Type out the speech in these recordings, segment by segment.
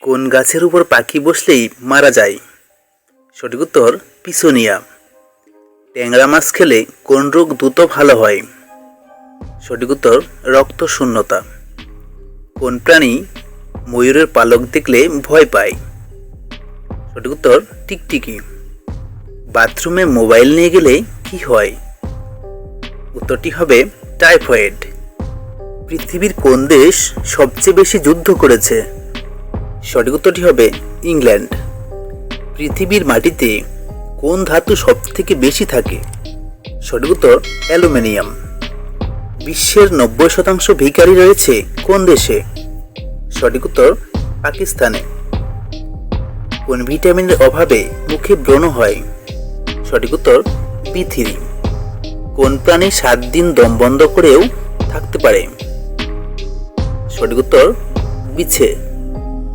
কোন গাছের উপর পাখি বসলেই মারা যায়? সঠিক উত্তর, পিসোনিয়া। ট্যাংরা মাছ খেলে কোন রোগ দ্রুত ভালো হয়? সঠিক উত্তর রক্ত শূন্যতা কোন প্রাণী ময়ূরের পালক দেখলে ভয় পায়? সঠিক উত্তর, টিকটিকি। বাথরুমে মোবাইল নিয়ে গেলে কি হয়? উত্তরটি হবে টাইফয়েড। পৃথিবীর কোন দেশ সবচেয়ে বেশি যুদ্ধ করেছে? সঠিক উত্তরটি হবে ইংল্যান্ড। পৃথিবীর মাটিতে কোন ধাতু সব থেকে বেশি থাকে? সঠিক উত্তর, অ্যালুমিনিয়াম। বিশ্বের নব্বই শতাংশ ভিখারি রয়েছে কোন দেশে? সঠিক উত্তর, পাকিস্তানে। কোন ভিটামিনের অভাবে মুখে ব্রণ হয়? সঠিক উত্তর বি থ্রি কোন প্রাণী সাত দিন দম বন্ধ করেও থাকতে পারে? সঠিক উত্তর, বিছে।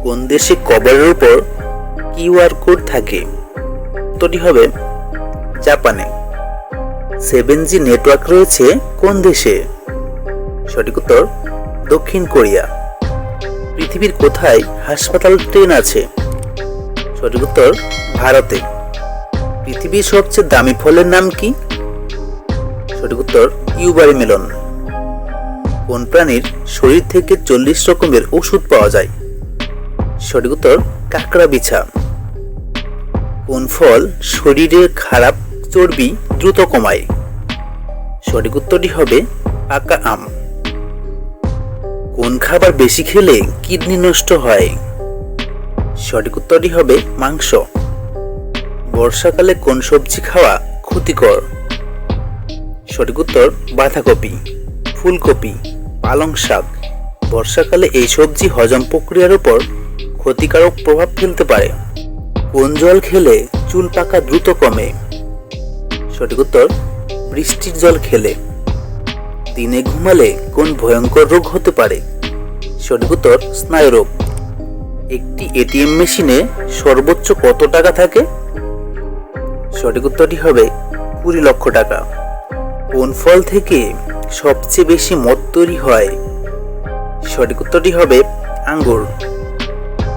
কোন দেশে কভারের উপর কিউআর কোড থাকে? উত্তরটি হবে জাপানে। সেভেন জি নেটওয়ার্ক রয়েছে কোন দেশে? সঠিক উত্তর, দক্ষিণ কোরিয়া। পৃথিবীর কোথায় হাসপাতাল, ট্রেন আছে? সঠিক উত্তর, ভারতে। পৃথিবীর সবচেয়ে দামি ফলের নাম কি? সঠিক উত্তর ইউবারি মেলন। কোন প্রাণীর শরীর থেকে চল্লিশ রকমের ওষুধ পাওয়া যায়? সঠিক উত্তর, কাঁকড়া বিছা। কোন ফল শরীরের খারাপ চর্বি দ্রুত কমায়? সঠিক উত্তরটি হবে পাকা আম। কোন খাবার বেশি খেলে কিডনি নষ্ট হয়? সঠিক উত্তরটি হবে মাংস। বর্ষাকালে কোন সবজি খাওয়া ক্ষতিকর? সঠিক উত্তর, বাঁধাকপি, ফুলকপি, পালং শাক। বর্ষাকালে এই সবজি হজম প্রক্রিয়ার উপর ক্ষতিকারক প্রভাব ফেলতে পারে। কোন জল খেলে চুল পাকা দ্রুত কমে? সঠিক উত্তর, বৃষ্টির জল খেলে। দিনে ঘুমালে কোন ভয়ঙ্কর রোগ হতে পারে? সঠিক উত্তর স্নায়ুরোগ একটি এটিএম মেশিনে সর্বোচ্চ কত টাকা থাকে? সঠিক উত্তরটি হবে কুড়ি লক্ষ টাকা। কোন ফল থেকে সবচেয়ে বেশি মদ তৈরি হয়? সঠিক উত্তরটি হবে আঙ্গুর।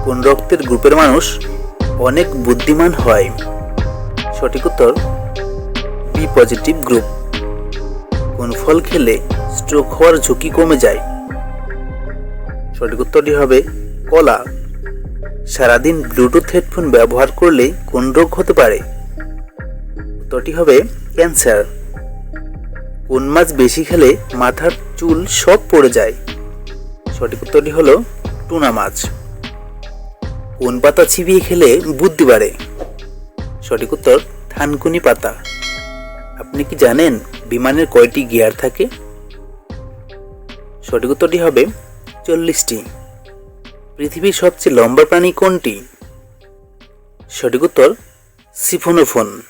কোন রক্তের গ্রুপের মানুষ অনেক বুদ্ধিমান হয়? সঠিক উত্তর বি পজিটিভ গ্রুপ কোন ফল খেলে স্ট্রোক হওয়ার ঝুঁকি কমে যায়? সঠিক উত্তরটি হবে কলা। সারাদিন ব্লুটুথ হেডফোন ব্যবহার করলে কোন রোগ হতে পারে? উত্তরটি হবে ক্যান্সার। কোন মাছ বেশি খেলে মাথার চুল সব পড়ে যায়? সঠিক উত্তরটি হলো টুনা মাছ। কোন পাতা চিবিয়ে খেলে বুদ্ধি বাড়ে? সঠিক উত্তর, থানকুনি পাতা। আপনি কি জানেন বিমানের কয়টি গিয়ার থাকে? সঠিক উত্তরটি হবে চল্লিশটি। পৃথিবীর সবচেয়ে লম্বা প্রাণী কোনটি? সঠিক উত্তর, সিফোনোফোন।